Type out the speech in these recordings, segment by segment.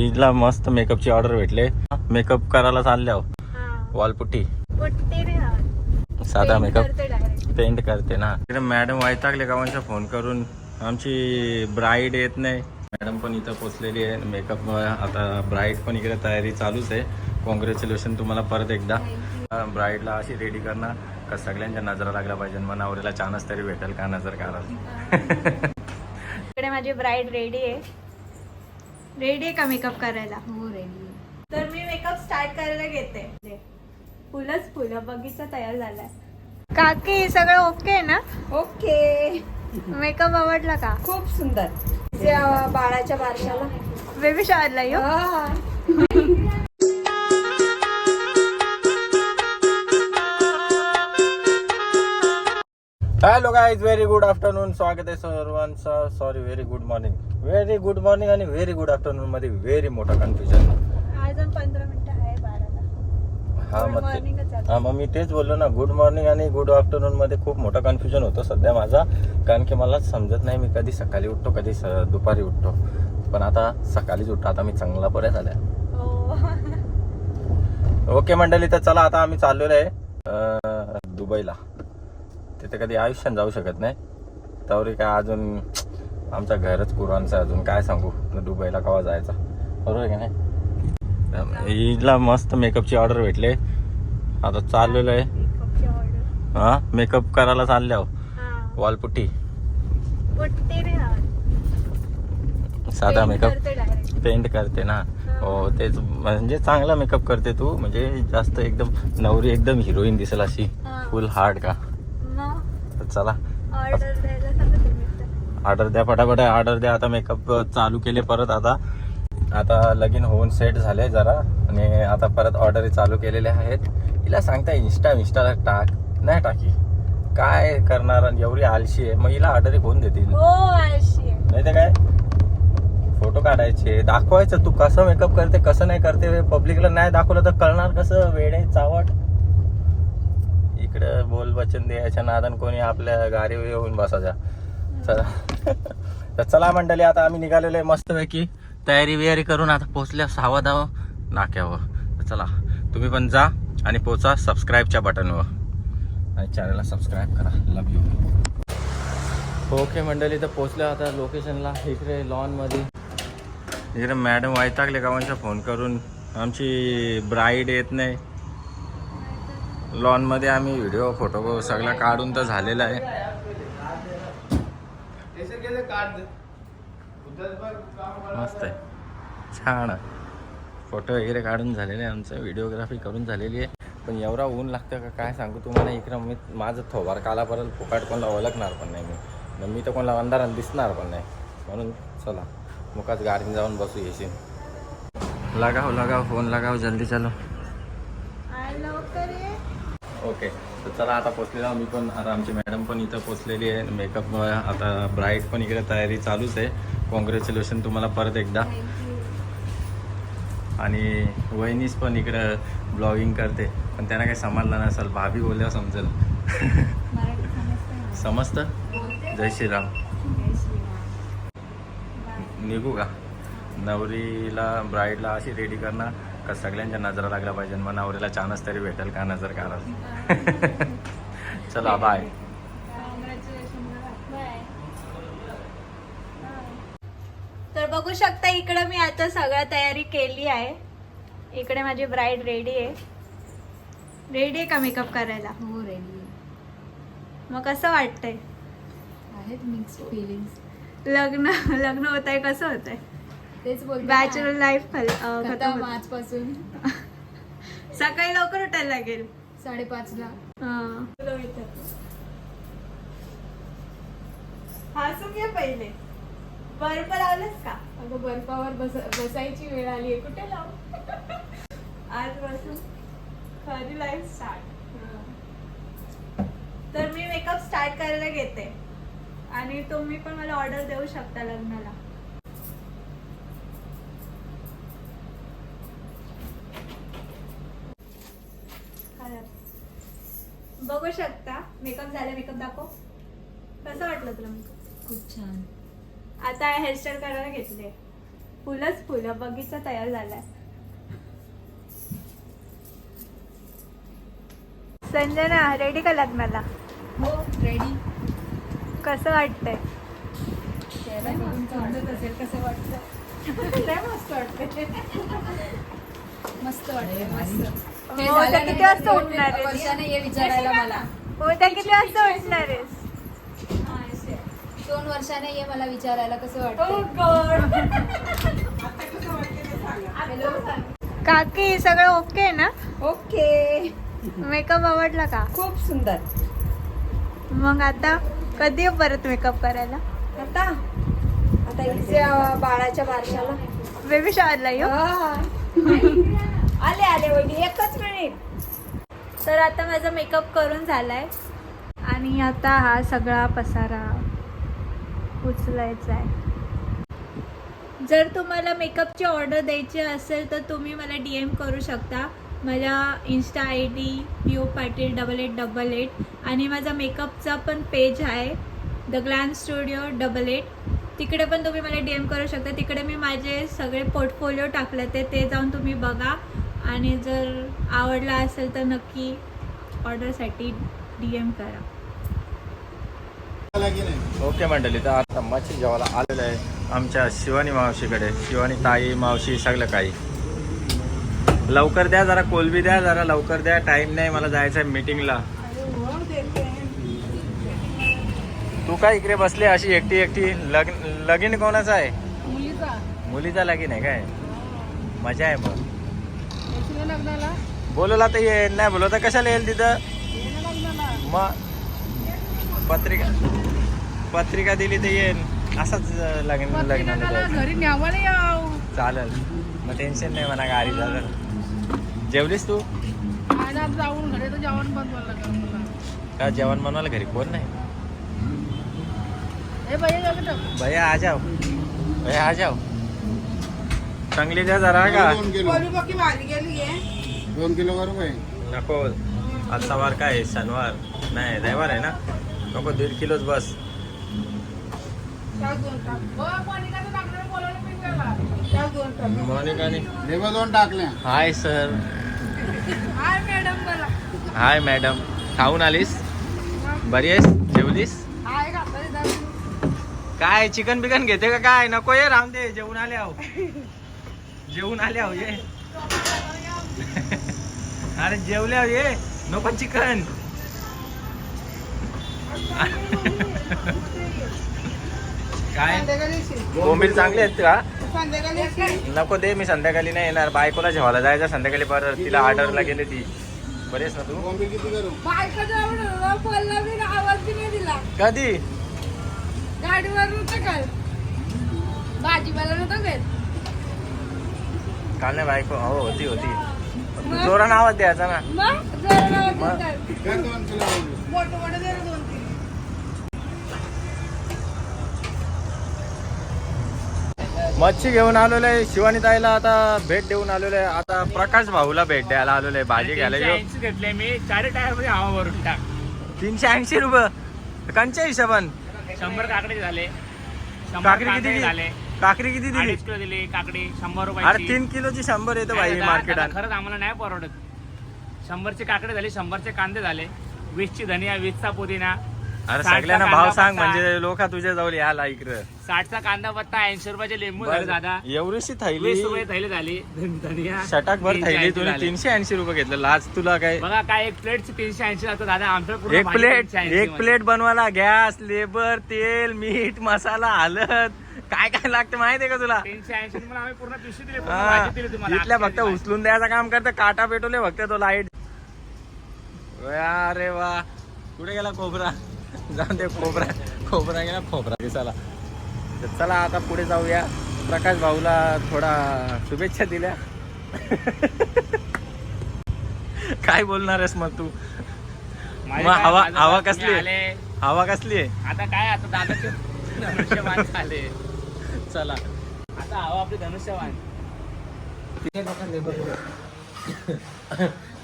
हिला मस्त मेकअपची ऑर्डर भेटले. मेकअप करायला चालल्या हा. वॉलपुट्टी. साधा मेकअप. पेंट करते ना. मॅडम वैतागले गावांच्या फोन करून? आमची ब्राईड येत नाही. मॅडम पण इथं पोचलेली आहे. मेकअप आता ब्राईड पण इकडे तयारी चालूच आहे. कॉंग्रॅच्युलेशन तुम्हाला परत एकदा. ब्राईडला अशी रेडी करणं का सगळ्यांच्या नजरा लागल्या पाहिजे मग नवऱ्याला चान्स तरी भेटेल का नजर काढाल इकडे माझी ब्राईड रेडी आहे. रेडी आहे का मेकअप करायला? हो रेडी तर मी मेकअप स्टार्ट करायला घेते. फुलच फुलं बगीचा तयार झालाय. काकी सगळं ओके आहे ना? ओके मेकअप आवडला का? खूप सुंदर. बाळाच्या बारशाला. बेबी शॉवरला येऊ? Hello guys very good afternoon स्वागत आहे सर्वांचं sorry very good morning very good morning आणि व्हेरी गुड आफ्टरनून मध्ये व्हेरी मोठा कन्फ्युजन हा मग. हा मग मी तेच बोललो ना गुड मॉर्निंग आणि गुड आफ्टरनून मध्ये खूप मोठा कन्फ्युजन होतो सध्या माझा. कारण की मला समजत नाही मी कधी सकाळी उठतो कधी दुपारी उठतो. पण आता सकाळीच उठतो आता मी चांगला बऱ्या झाल्या. हो. ओके मंडळी तर चला आता आम्ही चाललेलो आहे दुबईला. तिथे कधी आयुष्यात जाऊ शकत नाही. तवरी काय अजून आमचं घरच आहे अजून. काय सांगू? दुबईला कवा जायचा? बरोबर आहे का नाही? हिला मस्त मेकअपची ऑर्डर भेटले. आता चाललेलो आहे. हा? मेकअप करायला चालल्या हा. वॉलपुट्टी. साधा मेकअप. पेंट करते ना? हो. तेच म्हणजे चांगला मेकअप करते तू. म्हणजे जास्त एकदम नवरी एकदम हिरोईन दिसेल अशी. फुल हार्ड का? चला. ऑर्डर द्या फटाफट ऑर्डर द्या. आता मेकअप चालू केले परत आता. आता लगीन होऊन सेट झाले जरा. आणि आता परत ऑर्डर चालू केलेल्या आहेत. हिला सांगता इन्स्टा इन्स्टाला टाक. नाही टाकी. काय करणार एवढी आलशी आहे. मग हिला ऑर्डर कोण देतील. हो आळशी आहे. नाही तर काय? फोटो काढायचे. दाखवायचं तू कसं मेकअप करते कसं नाही करते पब्लिकला नाही दाखवलं तर कळणार कसं? वेडे चावट. इकडे बोल वचन द्यायच्या नादान कोणी आपल्या गाडीवर येऊन बसायच्या चला. तर चला मंडळी आता आम्ही निघालेलो आहे मस्तपैकी. तयारी वियारी करून आता पोचल्या सहावा धाव नाक्यावर चला तुम्ही पण जा आणि पोचा सबस्क्राईबच्या बटनवर. आणि चॅनलला सबस्क्राईब करा. लव यू ओके मंडळी तर पोचल्या आता लोकेशनला इकडे लॉनमध्ये इकडे मॅडम वैतागले गावांचा फोन करून. आमची ब्राईड येत नाही. लॉनमध्ये आम्ही व्हिडिओ फोटो सगळा काढून तर झालेला आहे. मस्त आहे. छान फोटो वगैरे काढून झालेले आहे आमचं व्हिडिओग्राफी करून झालेली आहे. पण एवढा ऊन लागतं का काय सांगू तुम्हाला? इकडं मी माझं थोबार काला परत फुकाट कोणाला ओळखणार पण नाही मी. मी तर कोणाला अंधारात दिसणार पण नाही. म्हणून चला मुखात गाडीने जाऊन बसू येशील. लगाव लगाव फोन लगाव जल्दी चलो. लवकर ये. ओके. तर चला आता पोचलेला मी पण आता आमची मॅडम पण इथं पोचलेली आहे. मेकअप आता ब्राईड पण इकडे तयारी चालूच आहे. कॉंग्रॅच्युलेशन तुम्हाला परत एकदा. आणि वहिनीच पण इकडं ब्लॉगिंग करते. पण त्यांना काही समजलं नसेल. भाभी बोलल्यावर समजेल. समजते? जय श्रीराम. निघू का? नवरीला ब्राईडला अशी रेडी करणं का सगळ्यांच्या नजरा लागल्या पाहिजे मग नवरीला चान्स तरी भेटेल का नजर काढाल चला बाय तर बघू शकता इकडे मी आता सगळ्या तयारी केली आहे. इकडे माझी ब्राईड रेडी आहे. रेडी आहे का मेकअप करायला? हो रेडी मग कसं वाटतंय? आहेत मिक्स्ड फिलिंग्स लग्न लग्न होत आहे कसं होत आहे तेच बोलते बॅचलर लाईफ खतम आजपासून. सकाळी लवकर उठायला लागेल. साडेपाचला हा. हसून घे पहिले. बर्फ लावलंस का? अगं बर्फावर बस बसायची वेळ आली आहे. कुठे लावू? आजपासून खरी लाईफ स्टार्ट तर मी मेकअप स्टार्ट करायला घेते. आणि तुम्ही पण मला ऑर्डर देऊ शकता लग्नाला. बघू शकता. मेकअप झाला मेकअप दाखव. कसं वाटलं तुला मेकअप खूप छान. आता हेअरस्टाईल करायला घेतले फुलच फुलं बगीचा तयार झालाय. संजना रेडी का लग्नाला? हो रेडी कसं वाटतंय? असेल कसं वाटतं मस्त वाटतंय. मस्त वाटतंय मस्त. हे हो, किती वाजता उठणार? वर्षाने ये विचारायला मला. उद्या किती वाजता उठणार आहेस? दोन वर्षाने ये मला विचारायला कसं वाटतं काकी सगळं ओके आहे ना? ओके. मेकअप आवडला का? खूप सुंदर. मग आता कधी परत मेकअप करायला? आता? आता इथे बाळाच्या बारशाला. बेबी शॉवरला येऊ? आले आले वहिनी एकच मिनिट. तर आता माझा मेकअप करून झालाय. आणि आता हा सगळा पसारा उचलायचा आहे जर तुम्हाला मेकअपची ऑर्डर द्यायची असेल तर तुम्ही मला डी एम करू शकता. माझ्या insta I D P O Patil double eight double eight आणि माझा मेकअपचा पण पेज आहे. The glam studio double eight तिकडे पण तुम्ही मला डी एम करू शकता. तिकडे मी माझे सगळे पोर्टफोलिओ टाकले ते ते जाऊन तुम्ही बघा. आणि जर आवडला असेल तर नक्की ऑर्डरसाठी डी एम करा. ओके मंडळी तर आता मच्छी जेवायला आलेलं आहे. आमच्या शिवानी मावशीकडे. शिवानी ताई मावशी सगळं काही. लवकर द्या जरा कोलबी द्या जरा लवकर द्या. टाइम नाही मला जायचं आहे मीटिंगला तू काय इकडे बसली अशी एकटी एकटी? लग्न लगीन कोणाचं आहे? मुलीचा. मुलीचा लगीन आहे काय? मजा आहे मग. लग्नाला? बोलवला तर येईल नाही बोलवता कशाला येईल तिथं? मग पत्रिका पत्रिका दिली तर येईल असंच लग्न लग्नाला. घरी चालेल. मग टेन्शन नाही म्हणा गाडी चालेल जेवलीस तू? जाऊन घरी जेवण बनवायला का जेवण बनवायला घरी? कोण नाही? भैया आ जाओ भैया आ जाओ चांगली द्या जरा का? दोन किलो करू काय? नको. आज सवार काय? आहे? शनिवार. नाही रविवार आहे ना? नको दीड किलोच बस. दोन टाक. हो लेबा दोन टाकल्या. हाय सर. हाय मॅडम बोला. Hi madam. खाऊन आलीस? बरी आहेस? जेवलीस? हाय काय चिकन बिकन घेते का काय? नको ये राम दे. जेवून आले आहो. जेवून आले आहो ये. अरे जेवले आहो ये नको चिकन. काय? बोंबील चांगले आहेत का? संध्याकाळी नको दे मी संध्याकाळी नाही येणार. बायकोला जेवायला जायचं संध्याकाळी परत तिला ऑर्डरला गेले ती. बरेच ना तू? कधी? काल नाही बायको हो होती होती. जोरानं आवाज द्यायचा ना. मच्छी घेऊन आलेलो आहे शिवानी ताईला आता भेट देऊन आलेलो. आहे आता प्रकाश भाऊला भेट द्यायला आलेलो आहे भाजी घ्यायला. ऐंशी घेतले मी. चार टायरमध्ये हवा भरून टाक. तीनशे ऐंशी रुपये. कंच्या हिशोबान. शंभर काकडे झाले. शंभर काकडी किती झाले. काकडी किती दिली? अडीच किलो दिले काकडी शंभर अरे रुपयाची तीन किलोची शंभर येतं भाई मार्केटात दादा, खरंच आम्हाला नाही परवडत. शंभरचे काकडे झाले शंभरचे कांदे झाले वीसची धनिया वीसचा पुदिना अरे साठचा सगळ्यांना कांदा भाव सांग पत्ता, म्हणजे लोक तुझ्या जवळ याला इकडं साठचा कांदा पत्ता ऐंशी रुपयाचे लिंबू झाले दादा. एवढीशी थैली वीस रुपये थैली झाली धनिया षटाक भर तीनशे थैली ऐंशी झाले. तीनशे ऐंशी रुपये घेतलं. लाज तुला काय? बघा काय एक प्लेटची तीनशे ऐंशी जातो दादा. आमच्या पूर्ण एक भाजी प्लेट 380 एक मध्ये. प्लेट बनवायला गॅस लेबर तेल मीठ मसाला हलद काय काय लागतं माहितीये का तुला? तीनशे ऐंशी तुम्हाला आम्ही पूर्ण पिशवी दिली पूर्ण हा, भाजी दिली तुम्हाला. इथल्या फक्त. उचलून द्यायचं काम करतं काटा पेटवले फक्त तो लाइट अरे वा. कुठे गेला कोबरा जाऊन दे कोबरा कोबरा गेला खोबरा दिसाला तर चला आता पुढे जाऊया. प्रकाश भाऊला थोडा शुभेच्छा दिल्या. काय बोलणार आहेस मग तू? माझे मग काय, हवा- माझं हवा बातमी कसली आहे? आले. हवा कसली आहे? आता काय आता दादाचे धनुष्यवान झाले चला. आता हवा आपली धनुष्यवान.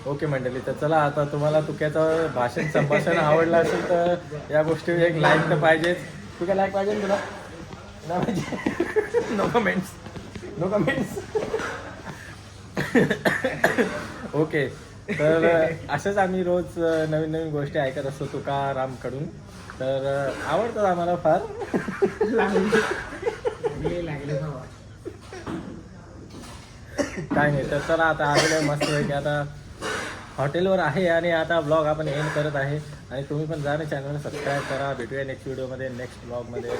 ओके मंडळी तर चला आता तुम्हाला तुक्याचं भाषण संभाषण आवडलं असेल तर या गोष्टी एक लाईक तर पाहिजेच. तुका लाईक पाहिजे तुला? नाही पाहिजे? No comments no comments okay तर असंच आम्ही रोज नवीन नवीन गोष्टी ऐकत असतो तुकारामकडून तर आवडतात आम्हाला फार. काय नाही तर चला आता आलेलं आहे की आता हॉटेलवर आहे आणि आता ब्लॉग आपण एंड करत आहे. आणि तुम्ही पण जा ना चॅनलला सबस्क्राईब करा. भेटूया नेक्स्ट व्हिडिओमध्ये नेक्स्ट ब्लॉगमध्ये